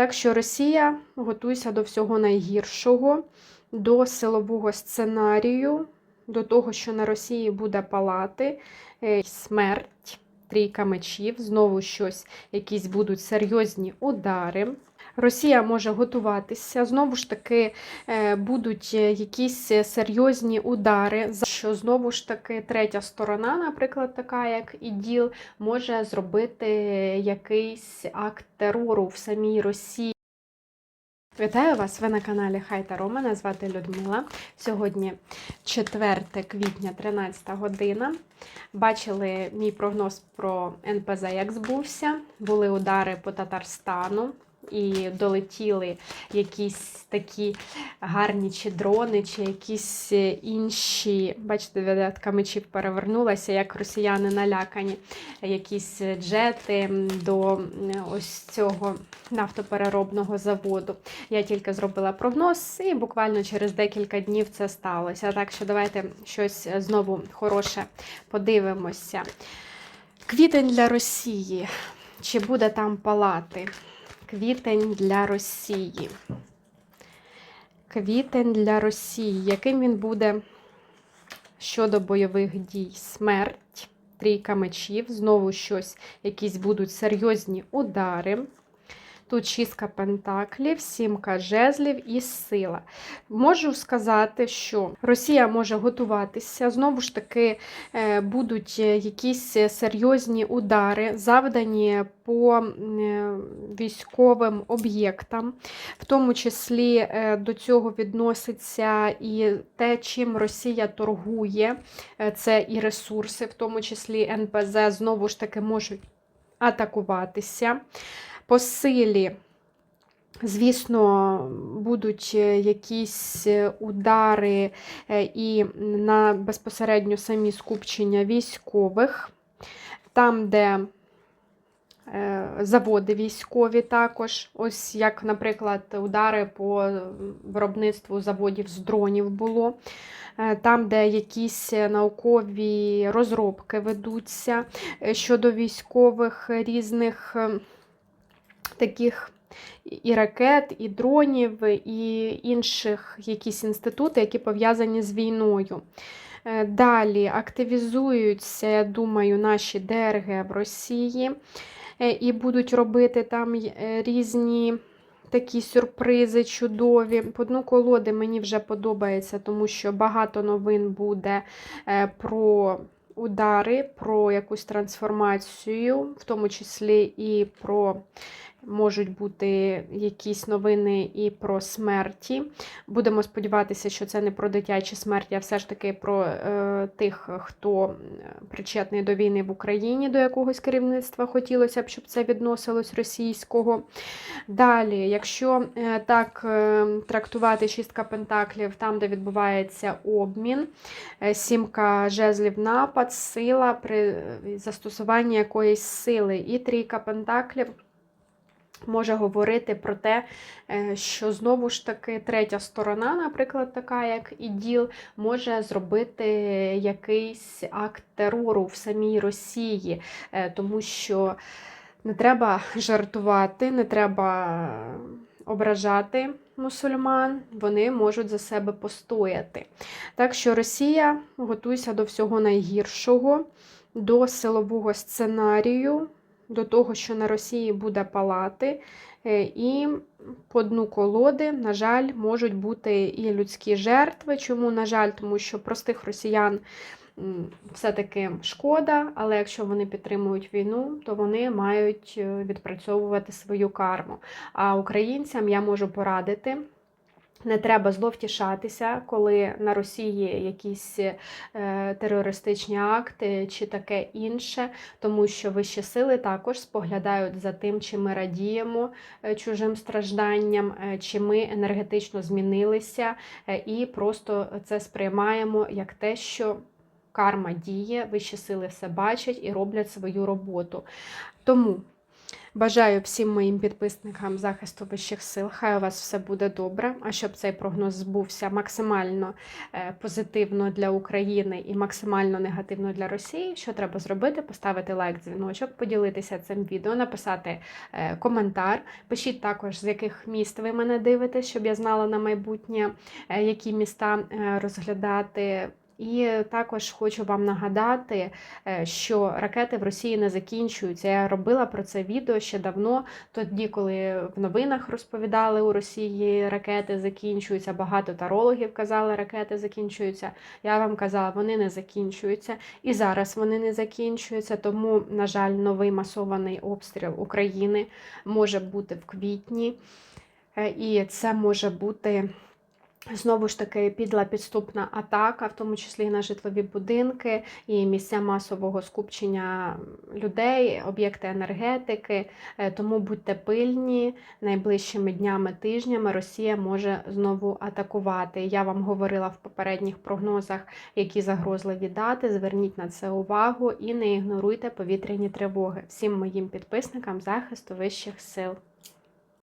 Так що Росія готуйся до всього найгіршого, до силового сценарію, до того, що на Росії буде палати, е, смерть, трійка мечів, знову щось, якісь будуть серйозні удари. Росія може готуватися, знову ж таки е, будуть е, якісь серйозні удари, за що знову ж таки третя сторона, наприклад, така як іділ, може зробити якийсь акт терору в самій Росії. Вітаю вас! Ви на каналі Хай Таро. Мене звати Людмила. Сьогодні 4 квітня, 13 година. Бачили мій прогноз про НПЗ, як збувся. Були удари по Татарстану і долетіли якісь такі гарні чи дрони, чи якісь інші. Бачите, дев'ятка мечів перевернулася, як росіяни налякані, якісь джети до ось цього нафтопереробного заводу. Я тільки зробила прогноз, і буквально через декілька днів це сталося. Так що давайте щось знову хороше подивимося. Квітень для Росії. Чи буде там палати? Квітень для Росії. Квітень для Росії. Яким він буде щодо бойових дій? Смерть, трійка мечів, знову щось, якісь будуть серйозні удари. Тут шістка пентаклів, сімка жезлів і сила. Можу сказати, що Росія може готуватися. Знову ж таки, е, будуть якісь серйозні удари, завдані по е, військовим об'єктам, в тому числі е, до цього відноситься і те, чим Росія торгує, це і ресурси, в тому числі НПЗ, знову ж таки можуть атакуватися. По силі, звісно, будуть е, якісь е, удари е, і на безпосередньо самі скупчення військових, там, де заводи військові також, ось як, наприклад, удари по виробництву заводів з дронів було. Там, де якісь наукові розробки ведуться щодо військових різних таких і ракет, і дронів, і інших якісь інститути, які пов'язані з війною. Е, далі активізуються, я думаю, наші ДРГ в Росії е, і будуть робити там е, різні такі сюрпризи чудові. По дну колоди мені вже подобається, тому що багато новин буде про удари, про якусь трансформацію, в тому числі і про можуть бути якісь новини і про смерті. Будемо сподіватися, що це не про дитячі смерті, а все ж таки про е, тих, хто причетний до війни в Україні, до якогось керівництва хотілося б, щоб це відносилось російського. Далі, якщо е, так е, трактувати шістка пентаклів, там, де відбувається обмін, е, сімка жезлів напад, сила при застосуванні якоїсь сили, і трійка пентаклів може говорити про те, е, що знову ж таки третя сторона, наприклад, така як іділ, може зробити якийсь акт терору в самій Росії, е, тому що не треба жартувати, не треба ображати. Мусульман, вони можуть за себе постояти. Так що Росія готуйся до всього найгіршого, до силового сценарію, до того, що на Росії буде палати, е, і по дну колоди, на жаль, можуть бути і людські жертви. Чому, на жаль, тому що простих росіян все-таки шкода, але якщо вони підтримують війну, то вони мають е, відпрацьовувати свою карму. А українцям я можу порадити. Не треба зловтішатися, коли на Росії якісь е, терористичні акти чи таке інше, тому що вищі сили також споглядають за тим, чи ми радіємо е, чужим стражданням, е, чи ми енергетично змінилися, е, і просто це сприймаємо як те, що карма діє, вищі сили все бачать і роблять свою роботу. Тому. Бажаю всім моїм підписникам захисту вищих сил. Хай у вас все буде добре. А щоб цей прогноз збувся максимально е, позитивно для України і максимально негативно для Росії, що треба зробити? Поставити лайк, дзвіночок, поділитися цим відео, написати е, коментар. Пишіть також, з яких міст ви мене дивитесь, щоб я знала на майбутнє, е, які міста розглядати. І також хочу вам нагадати, е, що ракети в Росії не закінчуються. Я робила про це відео ще давно, тоді, коли в новинах розповідали у Росії ракети закінчуються. Багато тарологів казали, ракети закінчуються. Я вам казала, вони не закінчуються. І зараз вони не закінчуються. Тому, на жаль, новий масований обстріл України може бути в квітні. Е, І це може бути знову ж таки підла підступна атака, в тому числі і на житлові будинки, і місця масового скупчення людей, об'єкти енергетики. Е, Тому будьте пильні найближчими днями, тижнями Росія може знову атакувати. Я вам говорила в попередніх прогнозах, які загрозливі дати. Зверніть на це увагу і не ігноруйте повітряні тривоги. Всім моїм підписникам захисту вищих сил.